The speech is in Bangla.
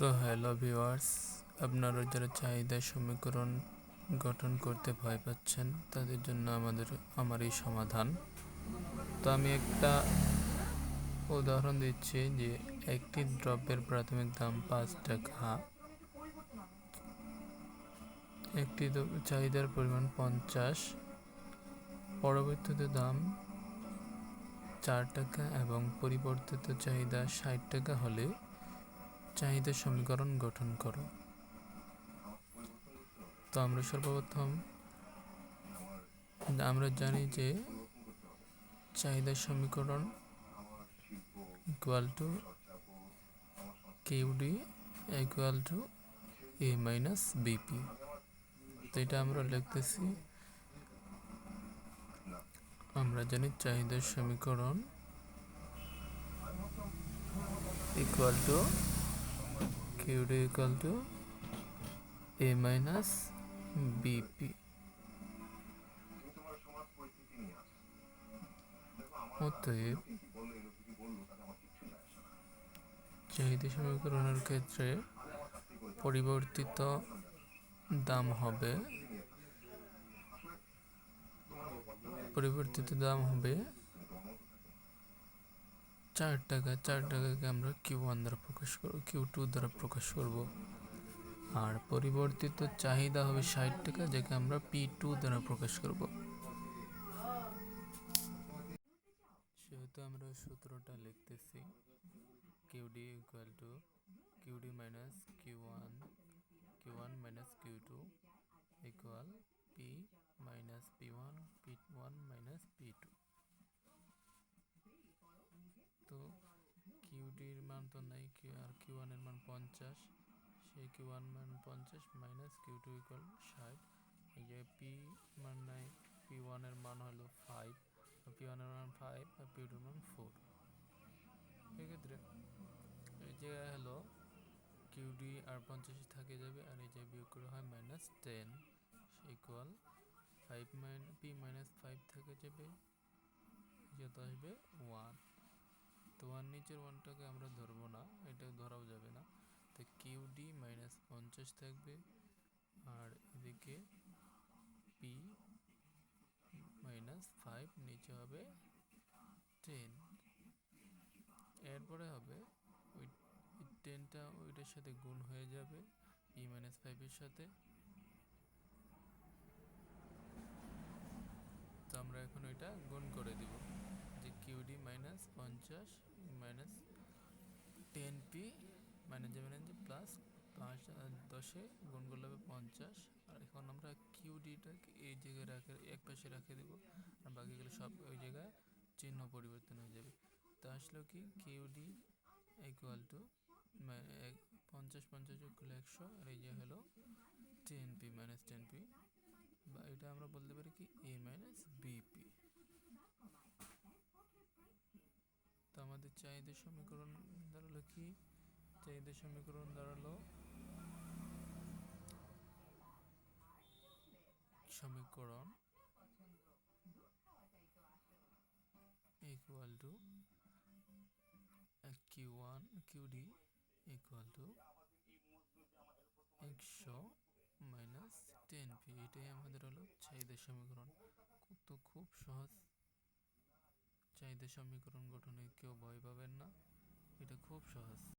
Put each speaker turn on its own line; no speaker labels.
তো হ্যালো ভিউয়ার্স, আপনারা যারা চাহিদা সমীকরণ গঠন করতে ভয় পাচ্ছেন, তাদের জন্য আমাদের আমার এই সমাধান। তো আমি একটা উদাহরণ দিচ্ছি যে একটি দ্রব্যের প্রাথমিক দাম পাঁচ টাকা। একটি চাহিদার পরিমাণ পঞ্চাশ। পরবর্তীতে দাম চার টাকা এবং পরিবর্তিত চাহিদা ষাট টাকা হলে চাহিদা সমীকরণ গঠন করো। তো আমরা সর্বপ্রথম আমরা জানি যে চাহিদা সমীকরণ equal to QD equal to A minus BP তো এটা আমরা লিখতেছি, আমরা জানি চাহিদার সমীকরণ equal to QD equal to A minus BP অতএব চাহিদা সমীকরণের ক্ষেত্রে পরিবর্তিত দাম হবে, পরিবর্তিত দাম হবে চার টাকা, চার টাকাকে আমরা কিউ ওয়ান দ্বারা প্রকাশ করব কিউ টু দ্বারা প্রকাশ করব। আর পরিবর্তিত চাহিদা হবে ষাট টাকা, যাকে আমরা পি টু দ্বারা প্রকাশ করব। সেহেতু আমরা সূত্রটা লিখতেছি QD equal to QD minus Q one Q one minus Q two equal P minus P one P one minus P two তো কিউডির মান তো নাই, কিউ আর কিউ ওয়ানের মান পঞ্চাশ। সেই কিউ ওয়ান মান পঞ্চাশ মাইনাস কিউ টু ইকুয়াল ষাট। এই যে পি মান নাই পি ওয়ানের মান হলো ফাইভ পি ওয়ানের মান ফাইভ আর পি টুর মান ফোর এক্ষেত্রে এই যে হলো কিউডি আর পঞ্চাশ থাকে যাবে আর এই যে বিয়োগ করে হয় minus ten equal five mine P minus five থেকে যাবে যত আসবে ওয়ান তো ওয়ান নিচের ওয়ানটাকে আমরা ধরবো না, এটা ধরাও যাবে না। তো কিউডি মাইনাস পঞ্চাশ থাকবে, আর এদিকে পি মাইনাস ফাইভ নিচে হবে টেন এরপরে হবে ওই টেনটা ওইটার সাথে গুণ হয়ে যাবে পি মাইনাস ফাইভের সাথে। তো আমরা এখন ওইটা গুণ করে দিব। কিউডি মাইনাস পঞ্চাশ মাইনাস টেন পি মাইনাস যাবে না যে প্লাস পাঁচ, দশে গুণ করলে হবে পঞ্চাশ। আর এখন আমরা কিউডিটাকে এই জায়গায় রাখে, এক পাশে রেখে দেব, আর বাকিগুলো সব ওই জায়গায় চিহ্ন পরিবর্তন হয়ে যাবে। তা আসলো কি? কিউডি ইকুয়াল টু পঞ্চাশ পঞ্চাশ করলে একশো, আর এই যে হলো ten P minus ten P বা এটা আমরা বলতে পারি কি? এ মাইনাস বিপি তো আমাদের চাহিদা সমীকরণ দাঁড়াল কি? চাহিদা সমীকরণ দাঁড়াল সমীকরণ Q one QD equal to একশো মাইনাস টেন পি। এটাই আমাদের হলো চাহিদা সমীকরণ। তো খুব সহজ। চাহিদা সমীকরণ গঠনে কেউ ভয় পাবেন না। এটা খুব সহজ।